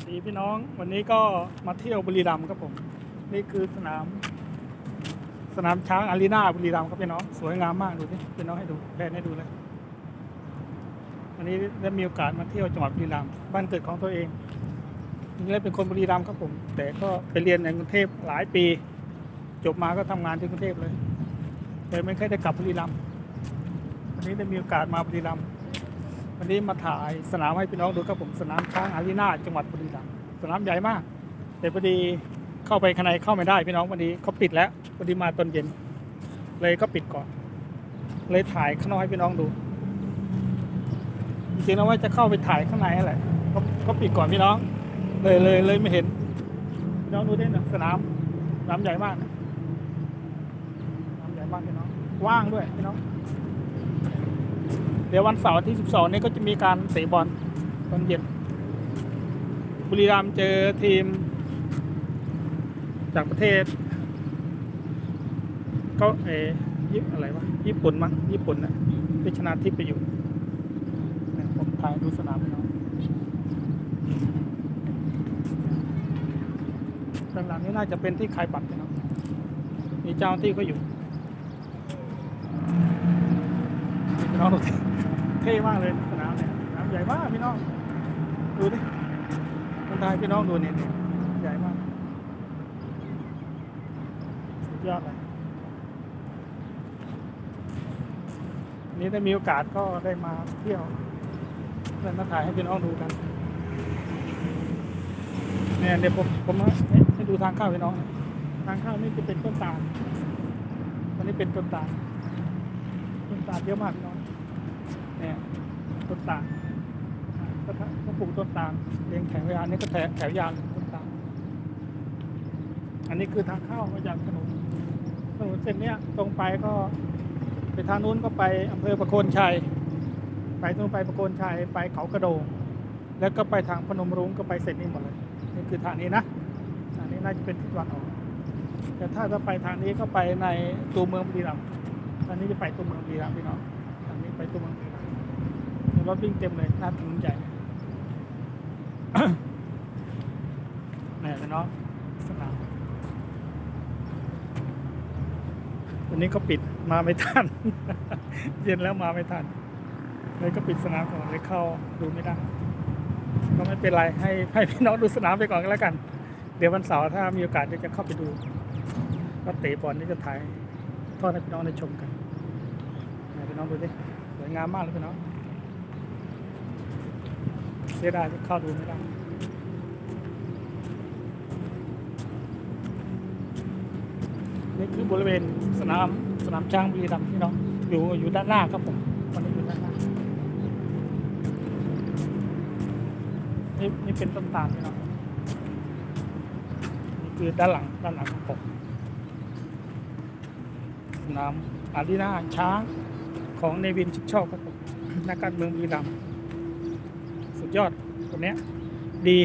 วัสดีพี่น้องวันนี้ก็มาเที่ยวบุรีรัมย์ครับผม นี่คือสนาม สนามช้างอารีนาบุรีรัมย์ครับพี่น้องสวยงามมากดูสิพี่น้องให้ดูแพนให้ดูเลยวันนี้ได้มีโอกาสมาเที่ยวจังหวัดบุรีรัมย์บ้านเกิดของตัวเองจริงๆแล้วเป็นคนบุรีรัมย์ครับผม แต่ก็ไปเรียนในกรุงเทพหลายปี จบมาก็ทำงานที่กรุงเทพเลย แต่ไม่เคยได้กลับบุรีรัมย์วันนี้ได้มีโอกาสมาบุรีรัมย์ วันนี้มาถ่ายสนามให้พี่น้องดูครับผมสนามช้างอารีนาจังหวัดบุรีรัมย์สนามใหญ่มาก แต่พอดีเข้าไปข้างในเข้าไม่ได้พี่น้องวันนี้เขาปิดแล้วพอดีมาตอนเย็น เลยก็ปิดก่อน เลยถ่ายข้างนอกให้พี่น้องดูจริงๆแล้วว่าจะเข้าไปถ่ายข้างในนั่นแหละก็ก็ปิดก่อนพี่น้อง เลยเลยเลยไม่เห็นพี่น้องดูได้นะสนามสนามใหญ่มากสนามใหญ่มากพี่น้องว่างด้วยพี่น้อง เดี๋ยววันเสาร์ที่ 12 นี้ก็จะมีการเตะบอลตอนเย็น บุรีรัมย์เจอทีม จากประเทศก็เอยิปอะไรวะญี่ปุ่นมั้งญี่ปุ่นนะพิชนาทิพย์ไปอยู่เนี่ยผมถ่ายดูสนามพี่น้องด้านหลังนี้น่าจะเป็นที่ขายบัตรพี่น้องมีเจ้าหน้าที่ก็อยู่น้องดูสิ เท่มากเลยสนามเนี่ยสนามใหญ่มากพี่น้อง ดูดิคนไทยพี่น้องดูเนี่ยใหญ่มากสุดยอดเลยนี้ได้มีโอกาสก็ได้มาเที่ยวแล้วมาถ่ายให้พี่น้องดูกันเนี่ยเดี๋ยวผมผมให้ให้ดูทางเข้าพี่น้อง ทางเข้านี่จะเป็นต้นตาลตอนนี้เป็นต้นตาลต้นตาลเยอะมากเนี่ย ต้นตาลอ่าก็ก็ปลูกต้นตาลเลี้ยงแถวยาวนี่ก็แถวแถวยาวต้นตาลอันนี้คือทางเข้ามาจากถนนถนนเส้นนี้ตรงไปก็ไปทางนู้นก็ไปอำเภอประโคนชัย ไปตรงไปประโคนชัยไปเขากระโดง แล้วก็ไปทางพนมรุ้งก็ไปเสร็จนี่หมดเลยนี่คือทางนี้นะทางนี้น่าจะเป็นทิศตะวันออกแต่ถ้าจะไปทางนี้ก็ไปในตัวเมืองบุรีรัมย์ทางนี้จะไปตัวเมืองบุรีรัมย์พี่น้องทางนี้ไปตัวเมืองบุ รถวิ่งเต็มเลยน้าถนนใหญ่นี่พี่น้องสนามวันนี้ก็ปิดมาไม่ทัน เย็นแล้วมาไม่ทัน เลยก็ปิดสนามก่อนเลยเข้าดูไม่ได้ ก็ไม่เป็นไรให้ให้พี่น้องดูสนามไปก่อนก็แล้วกัน เดี๋ยววันเสาร์ถ้ามีโอกาสเดี๋ยวจะเข้าไปดูก็เตะบอลนี่จะถ่ายทอดให้พี่น้องได้ชมกันไหนพี่น้องดูดิสวยงามมากเลยพี่น้อง สียดายที่เข้าดูไม่ได้นี่คือบริเวณสนามสนามช้างบุรีรัมย์พี่น้องอยู่อยู่ด้านหน้าครับผมตอนนี้อยู่ด้านหน้านี่นี่เป็นต้นตาลพี่น้องนี่คือด้านหลังด้านหลังของผมสนามอารีนาช้างของเนวินชิดชอบครับผมนักการเมืองบุรีรัมย์ ยอดคนเนี้ยดี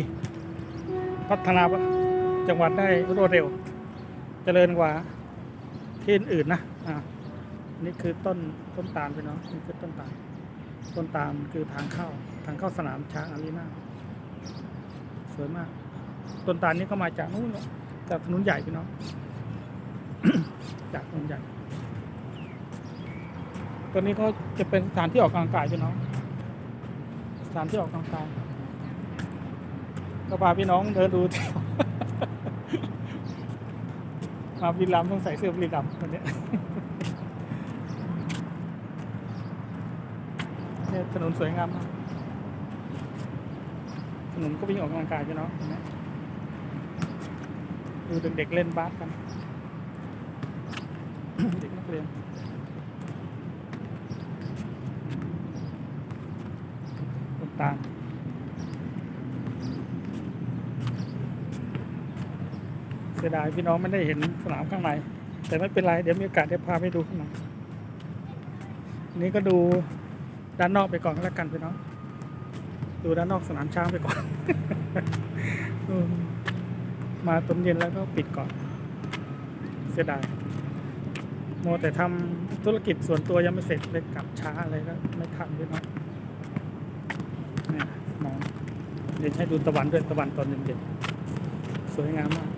พัฒนาจังหวัดได้รวดเร็วเจริญกว่าที่อื่นนะอ่านี่คือต้นต้นตาลพี่น้องนี่คือต้นตาลต้นตาลคือทางเข้าทางเข้าสนามช้างอารีนาสวยมาก ต้นตาลนี่ก็มาจากนู้นแหละจากถนนใหญ่พี่น้องจากถนนใหญ่ตัวนี้ก็จะเป็นสถานที่ออกกำลังกายพี่น้อง ถานที่ออกกำลังกายก็พาพี่น้องเดินดูแถวมาบุรีรัมต้องใส่เสื้อบุรีรัมย์ตัวเนี้ยเนี่ยถนนสวยงามมากถนนก็วิ่งออกกำลังกายใช่เนาะเห็นไหมดูเด็กๆเล่นบาสกัน เด็กนักเรียน ต้นตาลเสียดายพี่น้องไม่ได้เห็นสนามข้างใน แต่ไม่เป็นไร เดี๋ยวมีโอกาสเดี๋ยวพาไปดูข้างในนี้ก็ดูด้านนอกไปก่อนแล้วกันพี่น้อง ดูด้านนอกสนามช้างไปก่อนมาตอนเย็นแล้วก็ปิดก่อน เสียดายโมแต่ทำธุรกิจส่วนตัวยังไม่เสร็จเลยกลับช้าอะไรก็ไม่ทันด้วยเนาะ เนี่ยมองเดี๋ยวให้ดูตะวันด้วยตะวันตอนเย็นๆสวยงามมาก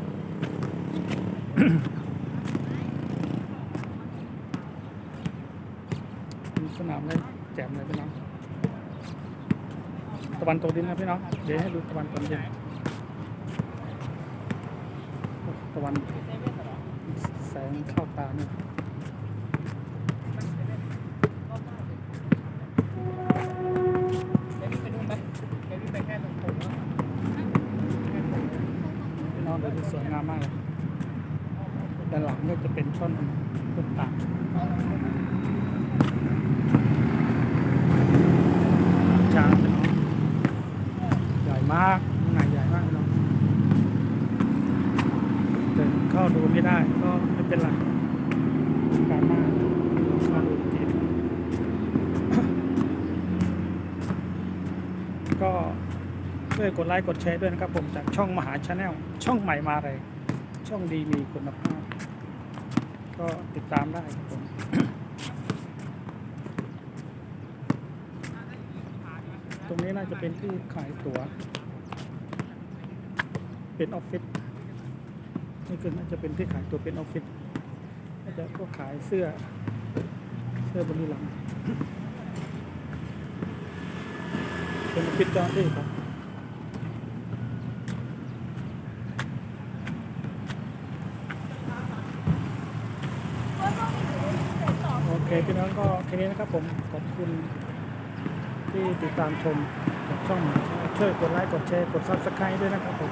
สนามเลยแจ่มเลยพี่น้องตะวันตกดินนะพี่น้องเดี๋ยวให้ดูตะวันตอนเย็นตะวันแสงเข้าตาเนี่ย วยงามมากเลยด้านหลังก็จะเป็นช่อนต้นตาลช้างใหญ่มากข้างในใหญ่มากพี่น้องแต่เข้าดูไม่ได้ก็ไม่เป็นไรมากลองเข้าดูอีกทีก็ช่ วยกดไลค์กดแชร์ด้วยนะครับผมจากช่องมหาชาแนลช่องใหม่มาเลย ช่องดีมีคุณภาพ ก็ติดตามได้ครับผมตรงนี้น่าจะเป็นที่ขายตั๋ว เป็นออฟฟิศนี่คือน่าจะเป็นที่ขายตั๋วเป็นออฟฟิศน่าจะพวกขายเสื้อ เสื้อบริลัมย์เป็นออฟฟิศเจ้าหน้าที่ครับ โอเค พี่น้องก็แค่นี้นะครับผมขอบคุณที่ติดตามชมช่องช่วยกดไลค์กดแชร์กดซับสไครต์ด้วยนะครับผม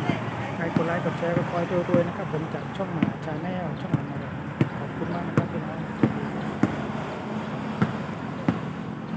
ใครกดไลค์กดแชร์ก็คอยดูด้วยนะครับผมจากช่องหมาชาแนลช่องหมาขอบคุณมากนะครับ